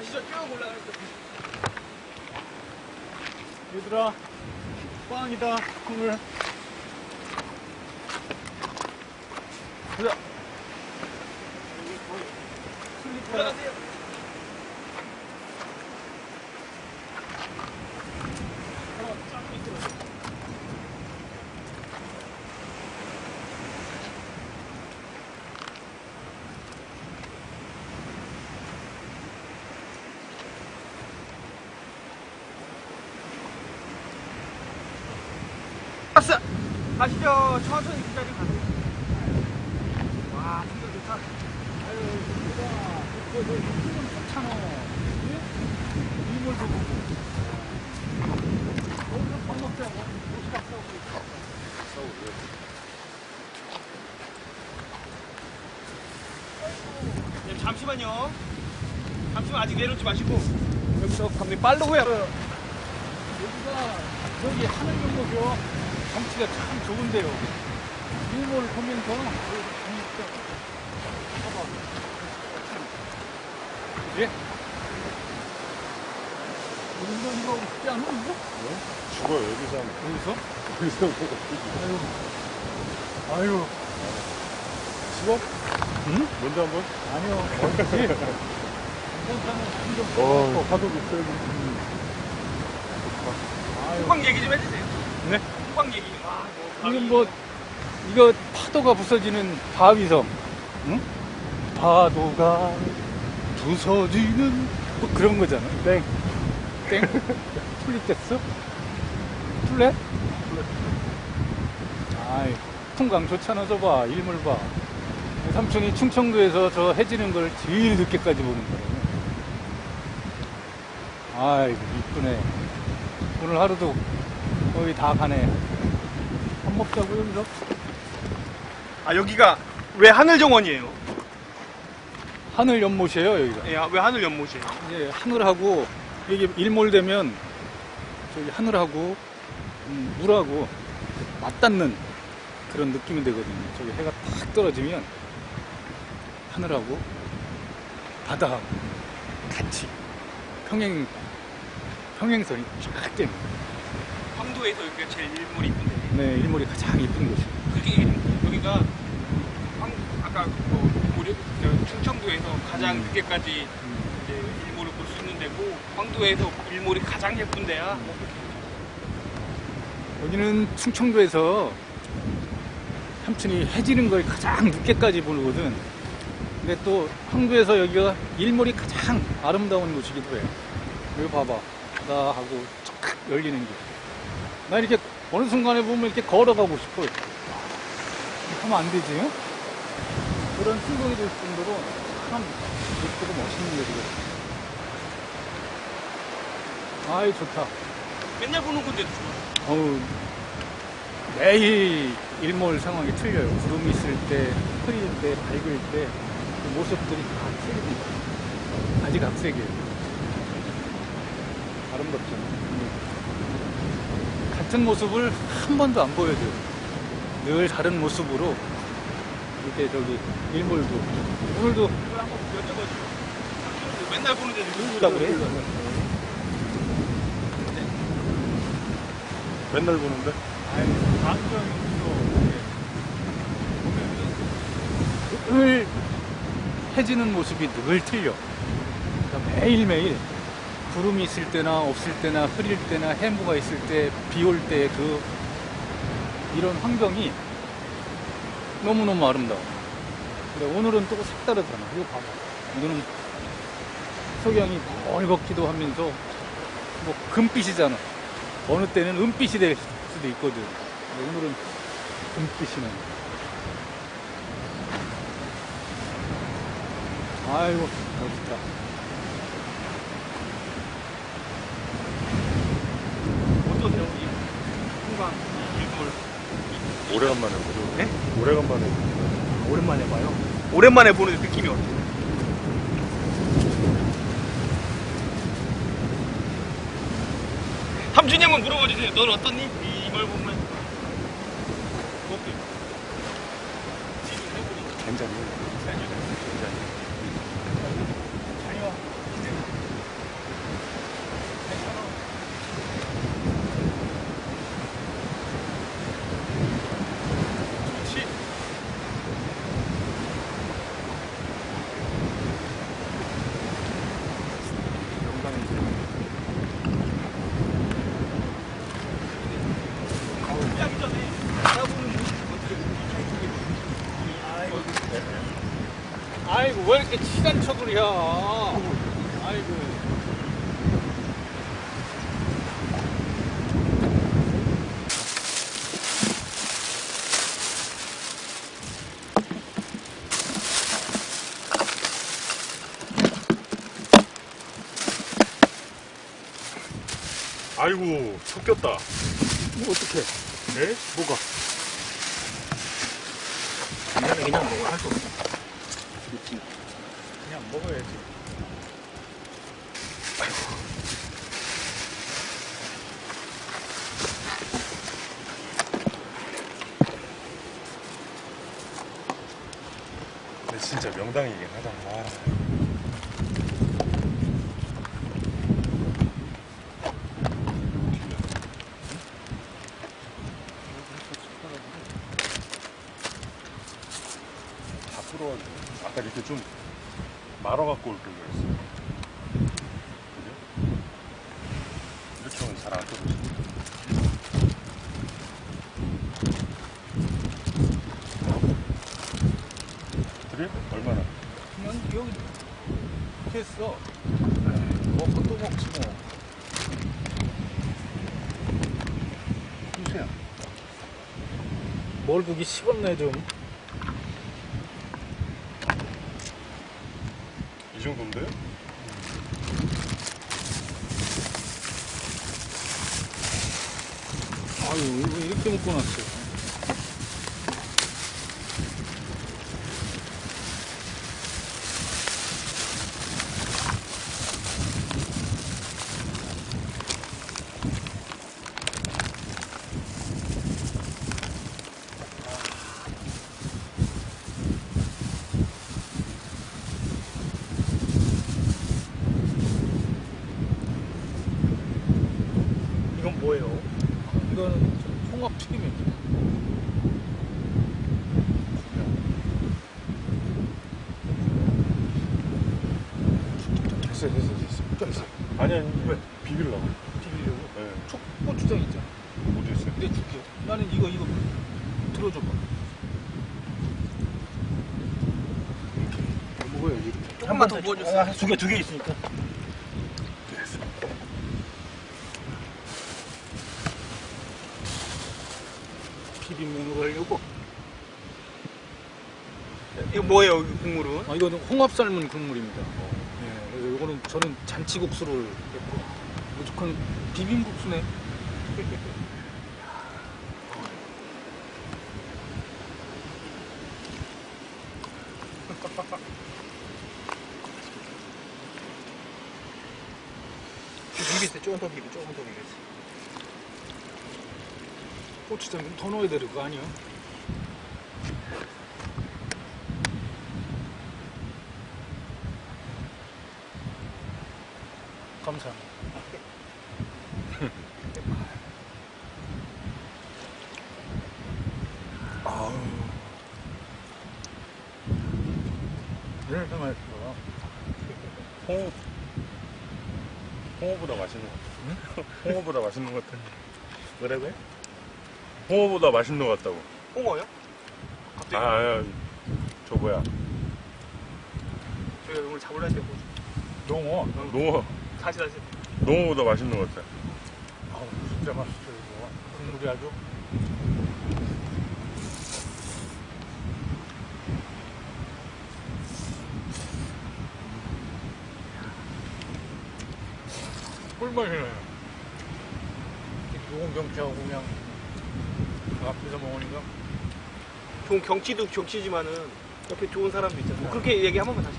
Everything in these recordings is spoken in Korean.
가시죠. 쭉 올라가시죠. 얘들아, 꽝이다, 오늘. 보자. 올라가세요. 왔어. 가시죠. 천천히 기다리고 가세요. 와, 풍경 좋다. 괜찮아. 이물도 보고. 오늘 밥 먹자고. 도시락 싸우고 네, 잠시만요. 잠시만 아직 내려오지 마시고 여기서 감독님 팔로우야. 여기가 저기 하늘 연못이요. 경치가 참 좋은데요. 일몰 보면서. 그지? 이거 이거 쉽지 않아 이거? 죽어요 여기서 하면 여기서? 여기서 아유. 아유. 죽어? 응? 먼저 한번? 아니요. 어 파도가 세고 아유. 호박 얘기 좀 해주세요. 네? 호박 얘기. 와, 뭐, 이건 뭐 이거 파도가 부서지는 바위섬, 응? 파도가 부서지는 뭐 그런 거잖아. 땡, 땡. 플립됐어? 플랫? 아이, 풍광 좋잖아. 저 봐, 일몰 봐. 삼촌이 충청도에서 저 해지는 걸 제일 늦게까지 보는 거예요. 아이고 이쁘네. 오늘 하루도 거의 다 가네. 밥 먹자고 여기서? 아 여기가 왜 하늘 정원이에요? 하늘 연못이에요 여기가. 예, 왜 하늘 연못이에요? 이제 하늘하고 이게 일몰되면 저기 하늘하고 음, 물하고 맞닿는 그런 느낌이 되거든요. 저기 해가 탁 떨어지면 하늘하고 바다하고 같이 평행 평행선이 쫙되 는. 황도에서 여기가 제일 일몰이 이쁜데. 네, 일몰이 가장 이쁜 곳이에요. 솔직히 여기가 황, 아까 뭐 우리 저 충청도에서 가장 음. 늦게까지 이제 일몰을 볼 수 있는 데고 황도에서 일몰이 가장 예쁜 데야. 여기는 충청도에서 삼촌이 해지는 걸 가장 늦게까지 보거든. 근데 또 황도에서 여기가 일몰이 가장 아름다운 곳이기도 해요. 여기 봐봐. 바다하고 쫙 열리는 길. 나 이렇게 어느 순간에 보면 이렇게 걸어가고 싶어. 이렇게 하면 안 되지, 응? 그런 충동이 될 정도로 참 예쁘고 멋있는 데이거든. 아이, 좋다. 맨날 보는 좋아. 어우, 매일 일몰 상황이 틀려요. 구름이 있을 때, 흐릴 때, 밝을 때, 그 모습들이 다 틀립니다. 아직 각색이에요. 아름답잖아요. 음. 같은 모습을 한 번도 안 보여줘요. 늘 다른 모습으로, 이렇게 저기, 일몰도. 오늘도 한번 여쭤봐줘. 맨날 보는 데도 누구라 그래? 맨날 보는데 늘 해지는 모습이 늘 틀려. 그러니까 매일매일 구름이 있을 때나 없을 때나 흐릴 때나 해무가 있을 때, 비 올 때 그 이런 환경이 너무너무 아름다워. 근데 오늘은 또 색다르잖아. 이거 봐봐. 이거는 석양이 멀겋기도 하면서 뭐 금빛이잖아. 어느 때는 은빛이 될 수도 있거든. 오늘은 금빛이 나. 아이고, 멋있다. 어떠세요? 이 풍광, 이 일몰. 오래간만에 보죠 네? 오래간만에. 오랜만에 봐요. 오랜만에 보는 느낌이 어때요? 삼준이 한번 물어봐 주세요. 넌 어떻니? 이- 이걸 보면 어때? 지금 해보니 괜찮아요 괜찮아요. 괜찮아요 자리와 아이고 왜 이렇게 친한 척을 해? 아이고. 아이고, 섞였다. 뭐 어떡해? 네? 뭐가? 그냥 그냥 먹어 할수 없어. 그냥 먹어야지. 근데 진짜 명당이긴 하다. 아. 다 풀어가지고 아까 이렇게 좀 말아갖고 올 걸 그랬어. 그죠? 이렇게 하면 잘 안 떨어지. 그래? 얼마나? 그냥 여기 됐어. 먹고 또 먹지 뭐. 보세요. 뭘 보기 식었네 좀. 이 정도인데? 아유 이거 이렇게 먹고 났어. 이건 뭐예요? 이거는 홍합 튀김입니다. 됐어, 됐어, 됐어. 됐어. 아니, 아니, 왜? 비빌라고. 비비려고. 네. 촉 고추장 있잖아. 어디 있어요? 내 줄게요. 나는 이거 이거 들어줘봐. 먹어야지. 조금만 더 부어주세요. 두 개, 두 개 있으니까. 비빔면으로 하려고. 이거 뭐예요, 이 국물은? 아, 이거는 홍합 삶은 국물입니다. 예, 그래서 이거는 저는 잔치국수를 했고 무조건 비빔국수네. 비비세요. 조금 더 비비, 조금 더 비비세요. 고추장 좀 더 넣어야 되는 거 아니야? 감사합니다. 아우. 이렇게 맛있어. 홍어. 홍어보다 맛있는 것 같아. 홍어보다 맛있는 것 같아. 뭐라고요? 홍어보다 맛있는 것 같다고. 홍어요? 아, 아, 저 뭐야. 저희가 오늘 잡으려 했는데 뭐. 농어. 농어. 다시 다시. 농어보다 맛있는 것 같아. 아우, 진짜 맛있어, 이거. 국물이 아주. 꿀맛이네. 좋은 경치하고 그냥 그 앞에서 먹으니까 좋은 경치도 경치지만은 옆에 좋은 사람도 있잖아요. 뭐 그렇게 얘기 한 번만 다시.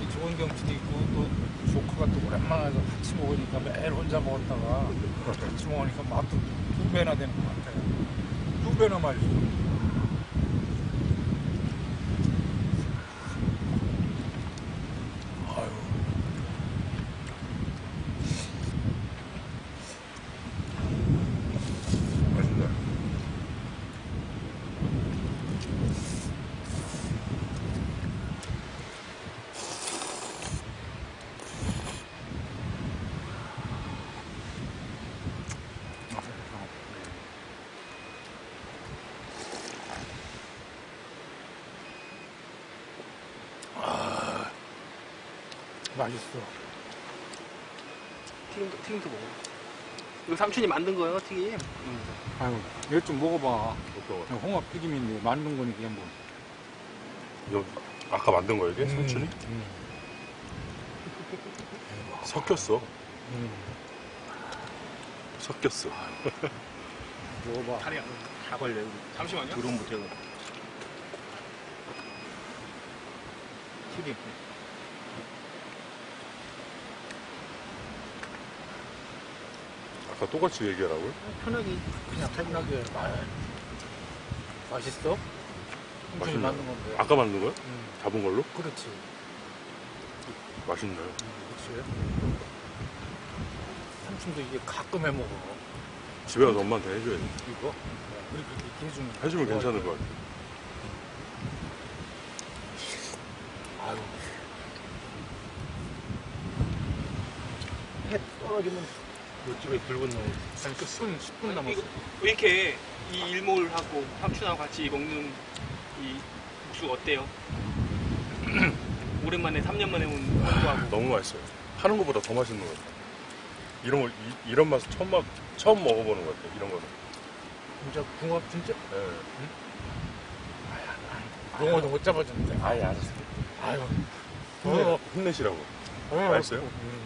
이 좋은 경치도 있고 또 조카가 또 오랜만에 같이 먹으니까 매일 혼자 먹었다가 같이 먹으니까 맛도 두 배나 되는 것 같아요. 두 배나 맛있어. 맛있어. 튀김도, 튀김도 먹어. 이거 삼촌이 만든 거예요, 튀김. 아유, 이거 좀 먹어봐. 거? 홍합 튀김인데 만든 거니까 한번. 이거 아까 만든 거야 이게 삼촌이? 음, 섞였어. 음. 섞였어. 먹어봐. 다리가 다 걸려요. 잠시만요. 못해고. 튀김. 아까 똑같이 얘기하라고요? 편하게. 그냥 편하게 말. 맛있어? 맛있나요? 만든 건데. 아까 만든 거야? 음, 잡은 걸로? 그렇지. 맛있나요? 음, 그렇지. 삼촌도 이게 가끔 해 먹어. 집에 가서 엄마한테 해줘야지. 이거. 이렇게, 이렇게 해주면. 해주면 좋아할 괜찮을 거야. 것 같아. 아유. 해 떨어지면 요쪽에 붉은 놈. 한 10분, 10분 남았어. 왜 이렇게 이 일몰하고 삼촌하고 같이 먹는 이 국수 어때요? 오랜만에 3년 만에 온 국수하고 너무 맛있어요. 하는 것보다 더 맛있는 것 같아. 이런 거 이, 런 맛을 처음 맛 처음 먹어보는 것 같아. 이런 거는. 진짜 궁합 진짜 예. 용어도 못 잡아주는데. 아예 알았어. 아유. 힘내, 어, 힘내시라고. 어, 맛있어요? 음.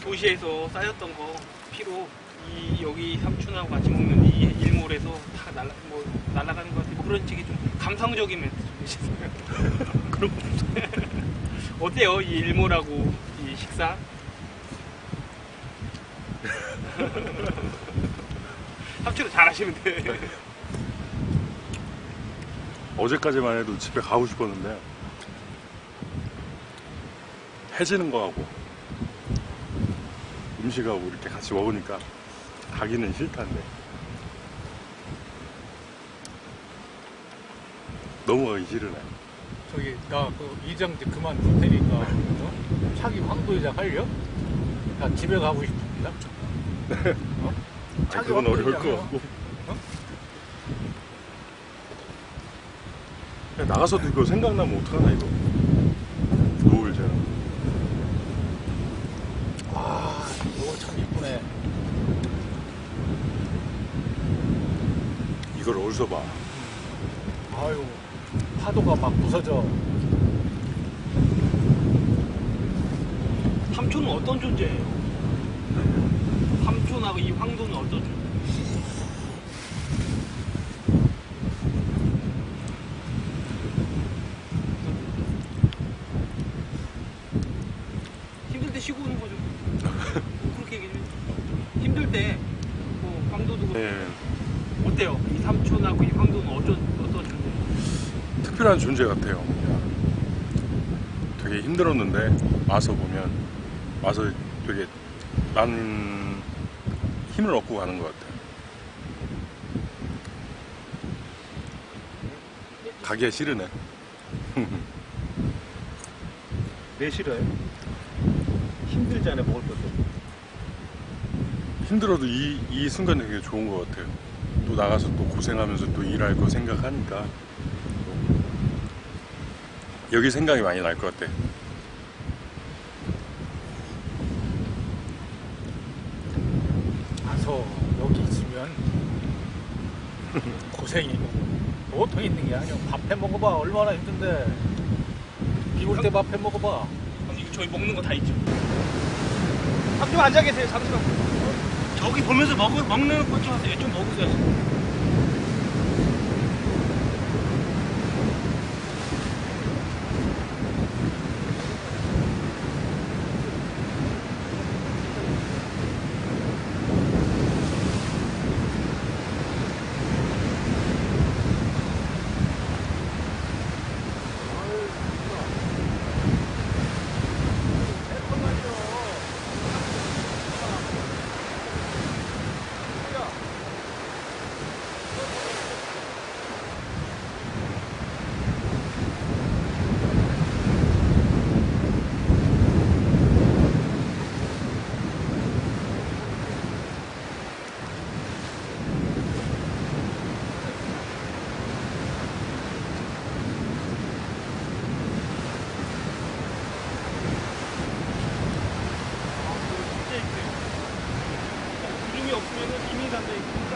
도시에서 쌓였던 거 피로 이 여기 삼촌하고 같이 먹는 이 일몰에서 다 날라 뭐 날아가는 것 같아. 뭐 그런 식의 좀 감성적인 멘트 좀 해주세요. 그런. 어때요 이 일몰하고 이 식사? 삼촌은 잘하시면 돼. 어제까지만 해도 집에 가고 싶었는데 해지는 거하고 음식하고 이렇게 같이 먹으니까 가기는 싫다는데 너무 가기 싫으네. 저기 나 그 이장제 그만 둘 테니까 어? 차기 황도 이장 할려? 나 집에 가고 싶습니다. 어? 아니, 그건 어려울 것 같고. 그냥 나가서도 이거 생각나면 어떡하나 이거. 노을 제가. 아, 이거 참 이쁘네. 이걸 어디서 봐. 아유, 파도가 막 부서져. 삼촌은 어떤 존재예요? 삼촌하고 이 황도는 어떤 존재? 힘들 때 쉬고 오는 거죠. 그렇게 얘기해. 힘들 때, 뭐, 황도도 그렇고. 네, 어때요? 이 삼촌하고 이 황도는 어떤 존재? 특별한 존재 같아요. 되게 힘들었는데 와서 보면 와서 되게 나는 힘을 얻고 가는 것 같아요. 가기가 싫으네. 왜 싫어요? 힘들잖아요, 먹을 것도. 힘들어도 이, 이 순간 되게 좋은 것 같아요. 또 나가서 또 고생하면서 또 일할 거 생각하니까 여기 생각이 많이 날 것 같아. 가서 여기 있으면 고생이고 보통 있는 게 아니야. 밥해 먹어봐. 얼마나 힘든데. 비올 때 밥해 먹어봐. 아니, 이거 저희 먹는 거 다 있죠. 삼촌 앉아 계세요, 잠시만. 저기 보면서 먹, 먹는 것 좀 하세요. 좀 먹으세요. 조